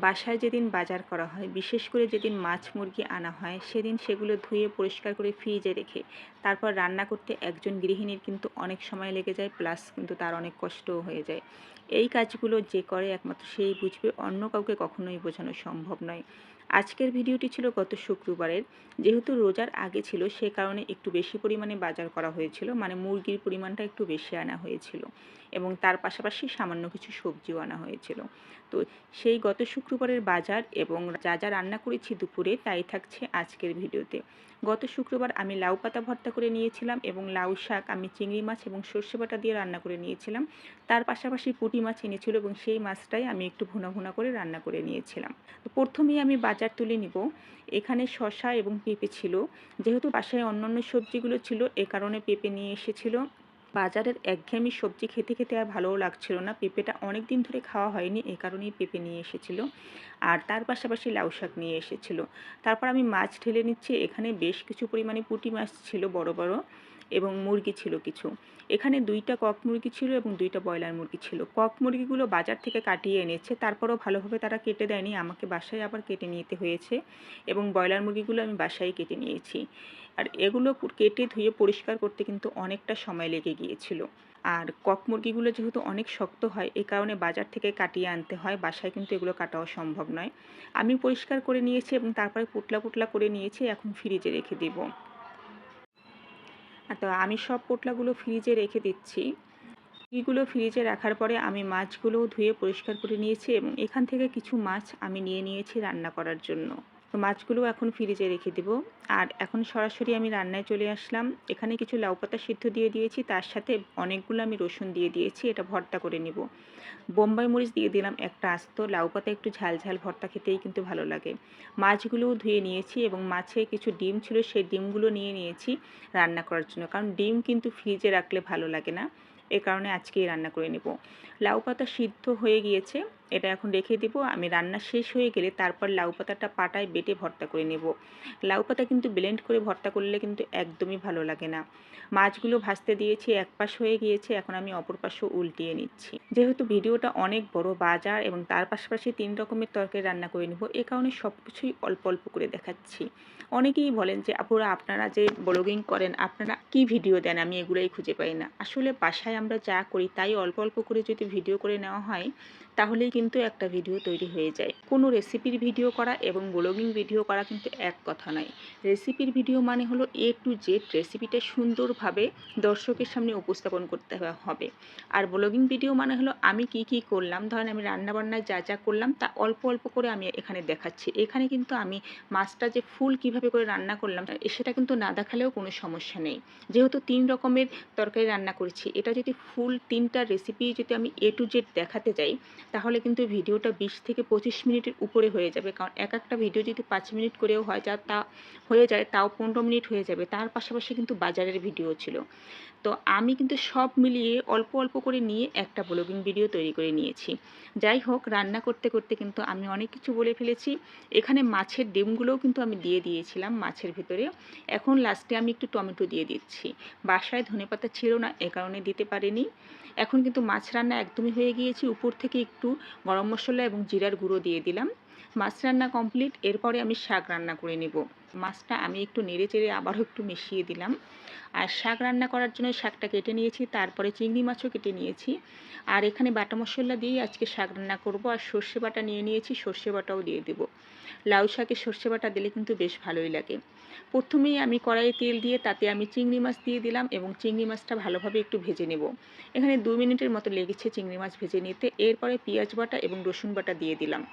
বাসায় যেদিন বাজার করা হয়, বিশেষ করে যেদিন মাছ মুরগি আনা হয়, সেদিন সেগুলো ধুয়ে পরিষ্কার করে ফ্রিজে রেখে, তারপর রান্না করতে একজন গৃহিণীর কিন্তু অনেক সময় লেগে যায়, প্লাস কিন্তু তার অনেক কষ্টও হয়ে যায়। এই কাজগুলো যে করে একমাত্র সেই বুঝবে, অন্য কাউকে কখনোই বোঝানো সম্ভব নয়। আজকের ভিডিওটি ছিল গত শুক্রবারের। যেহেতু রোজার আগে ছিল, সে কারণে একটু বেশি পরিমাণে বাজার করা হয়েছিল মানে মুরগির পরিমাণটা একটু বেশি আনা হয়েছিল এবং তার পাশাপাশি সামান্য কিছু সবজিও আনা হয়েছিল। তো সেই গত শুক্রবারের বাজার এবং যা যা রান্না করেছি দুপুরে, তাই থাকছে আজকের ভিডিওতে। গত শুক্রবার আমি লাউ পাতা ভর্তা করে নিয়েছিলাম এবং লাউ শাক, আমি চিংড়ি মাছ এবং সর্ষে বাটা দিয়ে রান্না করে নিয়েছিলাম। তার পাশাপাশি পুঁটি মাছ এনেছিল এবং সেই মাছটাই আমি একটু ভুনা ভুনা করে রান্না করে নিয়েছিলাম। তো প্রথমেই আমি বাজার তুলে নিব। এখানে শশা এবং পেঁপে ছিল। যেহেতু বাসায় অন্যান্য সবজিগুলো ছিল, এ কারণে পেঁপে নিয়ে এসেছিল। বাজারের একঘেয়েমি সবজি খেতে খেতে আর ভালোও লাগছিল না। পেঁপেটা অনেক দিন ধরে খাওয়া হয়নি, এ কারণেই পেঁপে নিয়ে এসেছিল। আর তার পাশাপাশি লাউ শাক নিয়ে এসেছিল। তারপর আমি মাছ ঢেলে নিচ্ছি। এখানে বেশ কিছু পরিমাণে পুঁটি মাছ ছিল, বড় বড়। এবং মুরগি ছিল কিছু। এখানে দুইটা কক মুরগি ছিল এবং দুইটা ব্রয়লার মুরগি ছিল। কক মুরগিগুলো বাজার থেকে কাটিয়ে এনেছে, তারপরও ভালোভাবে তারা কেটে দেয়নি, আমাকে বাসায় আবার কেটে নিতে হয়েছে এবং ব্রয়লার মুরগিগুলো আমি বাসায় কেটে নিয়েছি। আর এগুলো কেটে ধুয়ে পরিষ্কার করতে কিন্তু অনেকটা সময় লেগে গিয়েছিল। আর কক মুরগিগুলো যেহেতু অনেক শক্ত হয় এই কারণে বাজার থেকে কাটিয়ে আনতে হয়, বাসায় কিন্তু এগুলো কাটাও সম্ভব নয়। আমি পরিষ্কার করে নিয়েছি এবং তারপরে পুটলা পুটলা করে নিয়েছি, এখন ফ্রিজে রেখে দেবো। তো আমি সব পোটলাগুলো ফ্রিজে রেখে দিচ্ছি। এগুলো ফ্রিজে রাখার পরে আমি মাছগুলো ধুয়ে পরিষ্কার করে নিয়েছি এবং এখান থেকে কিছু মাছ আমি নিয়ে নিয়েছি রান্না করার জন্য। মাছগুলো এখন ফ্রিজে রেখে দেবো। আর এখন সরাসরি আমি রান্নায় চলে আসলাম। এখানে কিছু লাউ পাতা সিদ্ধ দিয়ে দিয়েছি, তার সাথে অনেকগুলো আমি রসুন দিয়ে দিয়েছি, এটা ভর্তা করে নিব। বোম্বাই মরিচ দিয়ে দিলাম একটা আস্ত, লাউ পাতা একটু ঝাল ঝাল ভর্তা খেতেই কিন্তু ভালো লাগে। মাছগুলোও ধুয়ে নিয়েছি এবং মাছে কিছু ডিম ছিল, সেই ডিমগুলো নিয়ে নিয়েছি রান্না করার জন্য। কারণ ডিম কিন্তু ফ্রিজে রাখলে ভালো লাগে না। এ কারণে আজকেই রান্না করে নেব। লাউ পাতা সিদ্ধ হয়ে গিয়েছে। এটা এখন রেখে দিব। আমি রান্না শেষ হয়ে গেলে তারপর লাউ পাতাটা পাটায় বেটে ভর্তা করে নেব। লাউ পাতা কিন্তু ব্লেন্ড করে ভর্তা করলে কিন্তু একদমই ভালো লাগে না। মাছগুলো ভাজতে দিয়েছি, এক পাশ হয়ে গিয়েছে, এখন আমি অপর পাশও উল্টিয়ে নিচ্ছি। যেহেতু ভিডিওটা অনেক বড়, বাজার এবং তার পাশাপাশি তিন রকমের তরকারি রান্না করে নেব, এ কারণে সব কিছুই অল্প অল্প করে দেখাচ্ছি। অনেকেই বলেন যে, আপুরা, আপনারা যে ব্লগিং করেন, আপনারা কি ভিডিও দেন? আমি এগুলোই খুঁজে পাই না। আসলে বাসায় আমরা যা করি, তাই অল্প অল্প করে যদি ভিডিও করে নেওয়া হয় তাহলেই কিন্তু একটা ভিডিও তৈরি হয়ে যায়। কোনো রেসিপির ভিডিও করা এবং ব্লগিং ভিডিও করা কিন্তু এক কথা নয়। রেসিপির ভিডিও মানে হলো এ টু জেড রেসিপিটা সুন্দরভাবে দর্শকের সামনে উপস্থাপন করতে হবে। আর ব্লগিং ভিডিও মানে হলো আমি কি কি করলাম, ধরেন আমি রান্নাবান্নায় যা যা করলাম তা অল্প অল্প করে আমি এখানে দেখাচ্ছি। এখানে কিন্তু আমি মাছটা যে ফুল কীভাবে করে রান্না করলাম, সেটা কিন্তু না দেখালেও কোনো সমস্যা নেই। যেহেতু তিন রকমের তরকারি রান্না করেছি, এটা যদি ফুল তিনটা রেসিপি যদি আমি এ টু জেড দেখাতে যাই তাহলে কিন্তু ভিডিওটা বিশ থেকে পঁচিশ মিনিটের উপরে হয়ে যাবে। কারণ এক একটা ভিডিও যদি পাঁচ মিনিট করেও হয়, যা তা হয়ে যায়, তাও পনেরো মিনিট হয়ে যাবে। তার পাশাপাশি কিন্তু বাজারের ভিডিও ছিল। তো আমি কিন্তু সব মিলিয়ে অল্প অল্প করে নিয়ে একটা ব্লগিং ভিডিও তৈরি করে নিয়েছি। যাই হোক, রান্না করতে করতে কিন্তু আমি অনেক কিছু বলে ফেলেছি। এখানে মাছের ডিমগুলোও কিন্তু আমি দিয়ে দিয়েছিলাম মাছের ভিতরে। এখন লাস্টে আমি একটু টমেটো দিয়ে দিচ্ছি। বাসায় ধনেপাতা ছিল না, এ কারণে দিতে পারিনি। এখন কিন্তু মাছ রান্না একদমই হয়ে গিয়েছি। উপর থেকে একটু গরম মশলা এবং জিরার গুঁড়ো দিয়ে দিলাম। মাছ রান্না কমপ্লিট এরপরে আমি শাক রান্না করে নেব। মাছটা আমি একটু নেড়ে চেড়ে আবারও একটু মিশিয়ে দিলাম। আর শাক রান্না করার জন্য শাকটা কেটে নিয়েছি, তারপরে চিংড়ি মাছও কেটে নিয়েছি। আর এখানে বাটা মশলা দিয়েই আজকে শাক রান্না করব। আর সর্ষে বাটা নিয়ে নিয়েছি, সর্ষে বাটাও দিয়ে দেবো। লাউ শাকে সর্ষে বাটা দিলে কিন্তু বেশ ভালোই লাগে। প্রথমেই আমি কড়াইয়ে তেল দিয়ে তাতে আমি চিংড়ি মাছ দিয়ে দিলাম এবং চিংড়ি মাছটা ভালোভাবে একটু ভেজে নেব। এখানে দু মিনিটের মতো লেগেছে চিংড়ি মাছ ভেজে নিতে। এরপরে পেঁয়াজ বাটা এবং রসুন বাটা দিয়ে দিলাম।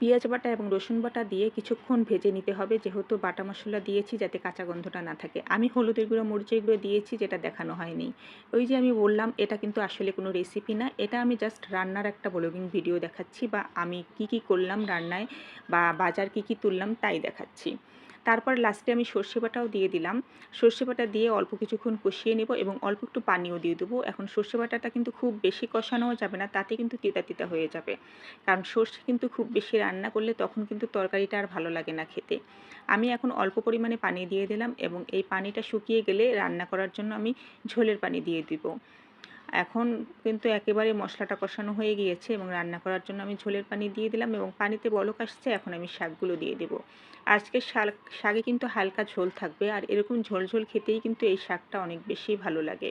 পেঁয়াজ বাটা এবং রসুন বাটা দিয়ে কিছুক্ষণ ভেজে নিতে হবে। যেহেতু বাটা মশলা দিয়েছি যাতে কাঁচা গন্ধটা না থাকে। আমি হলুদের গুঁড়ো, মরিচের গুঁড়ো দিয়েছি যেটা দেখানো হয়নি। ওই যে আমি বললাম, এটা কিন্তু আসলে কোনো রেসিপি না। এটা আমি জাস্ট রান্নার একটা ব্লগিং ভিডিও দেখাচ্ছি বা আমি কি কি করলাম রান্নায় বা বাজার কি কি তুললাম তাই দেখাচ্ছি। তারপর লাস্টে আমি সর্ষে বাটাও দিয়ে দিলাম। সর্ষে বাটা দিয়ে অল্প কিছুক্ষণ কষিয়ে নেব এবং অল্প একটু পানিও দিয়ে দেবো। এখন সর্ষে বাটাটা কিন্তু খুব বেশি কষানোও যাবে না, তাতে কিন্তু তিতা তিতা হয়ে যাবে। কারণ সর্ষে কিন্তু খুব বেশি রান্না করলে তখন কিন্তু তরকারিটা আর ভালো লাগে না খেতে। আমি এখন অল্প পরিমাণে পানি দিয়ে দিলাম এবং এই পানিটা শুকিয়ে গেলে রান্না করার জন্য আমি ঝোলের পানি দিয়ে দিব। এখন কিন্তু একেবারে মশলাটা কষানো হয়ে গিয়েছে এবং রান্না করার জন্য আমি ঝোলের পানি দিয়ে দিলাম এবং পানিতে বলক আসছে, এখন আমি শাকগুলো দিয়ে দেবো। আজকে শাক শাকে কিন্তু হালকা ঝোল থাকবে আর এরকম ঝোল ঝোল খেতেই কিন্তু এই শাকটা অনেক বেশি ভালো লাগে।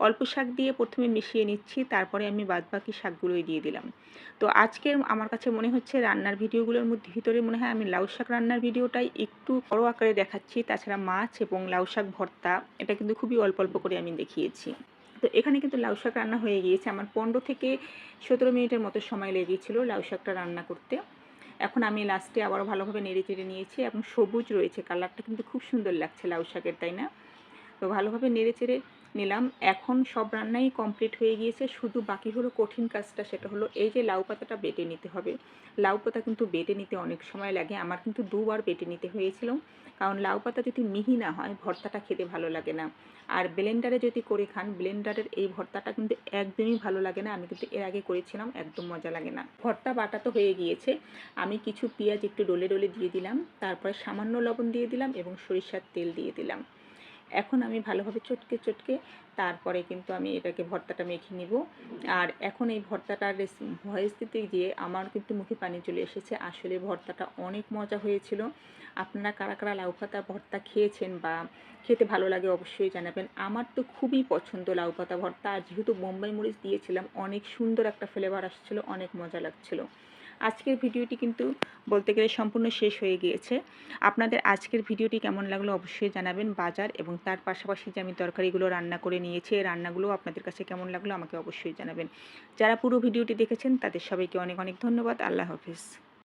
অল্প শাক দিয়ে প্রথমে মিশিয়ে নিচ্ছি, তারপরে আমি বাদবাকি শাকগুলোই দিয়ে দিলাম। তো আজকের আমার কাছে মনে হচ্ছে রান্নার ভিডিওগুলোর মধ্যে, ভিতরে মনে হয় আমি লাউ শাক রান্নার ভিডিওটাই একটু বড় আকারে দেখাচ্ছি। তাছাড়া মাছ এবং লাউ শাক ভর্তা, এটা কিন্তু খুবই অল্প অল্প করে আমি দেখিয়েছি। তো এখানে কিন্তু লাউ শাক রান্না হয়ে গিয়েছে। আমার পনেরো থেকে সতেরো মিনিটের মতো সময় লেগেছিল লাউ শাকটা রান্না করতে। এখন আমি লাস্টে আবারও ভালোভাবে নেড়ে চেড়ে নিয়েছি এবং সবুজ রয়েছে কালারটা কিন্তু খুব সুন্দর লাগছে লাউ শাকের, তাই না? তো ভালোভাবে নেড়ে চেড়ে নিলাম। এখন সব রান্নাই কমপ্লিট হয়ে গিয়েছে। শুধু বাকি হলো কঠিন কাজটা, সেটা হলো এই যে লাউ পাতাটা বেটে নিতে হবে। লাউ পাতা কিন্তু বেটে নিতে অনেক সময় লাগে। আমার কিন্তু দুবার বেটে নিতে হয়েছিল। কারণ লাউ পাতা যদি মিহি না হয়, ভর্তাটা খেতে ভালো লাগে না। আর ব্লেন্ডারে যদি করে খান ব্লেন্ডারের এই ভর্তাটা কিন্তু একদমই ভালো লাগে না। আমি কিন্তু এর আগে করেছিলাম, একদম মজা লাগে না। ভর্তা বাটা তো হয়ে গিয়েছে। আমি কিছু পেঁয়াজ একটু ডলে ডলে দিয়ে দিলাম। তারপরে সামান্য লবণ দিয়ে দিলাম এবং সরিষার তেল দিয়ে দিলাম। এখন আমি ভালোভাবে চটকে চটকে তারপরে কিন্তু আমি এটাকে ভর্তাটা মেখে নিব। আর এখন এই ভর্তাটার ভয়েস দিতে গিয়ে আমার কিন্তু মুখে পানি চলে এসেছে। আসলে ভর্তাটা অনেক মজা হয়েছিল। আপনারা কারা কারা লাউ পাতা ভর্তা খেয়েছেন বা খেতে ভালো লাগে অবশ্যই জানাবেন। আমার তো খুবই পছন্দ লাউ পাতা ভর্তা। আর যেহেতু বোম্বাই মরিচ দিয়েছিলাম, অনেক সুন্দর একটা ফ্লেভার আসছিল, অনেক মজা লাগছিল। আজকের ভিডিওটি কিন্তু বলতে গেলে সম্পূর্ণ শেষ হয়ে গিয়েছে। আপনাদের আজকের ভিডিওটি কেমন লাগল অবশ্যই জানাবেন বাজার এবং তার পাশাপাশি যে আমি তরকারিগুলো রান্না করে নিয়েছি, এই রান্নাগুলো আপনাদের কাছে কেমন লাগল আমাকে অবশ্যই জানাবেন। যারা পুরো ভিডিওটি দেখেছেন তাদের সবাইকে অনেক অনেক ধন্যবাদ। আল্লাহ হাফিজ।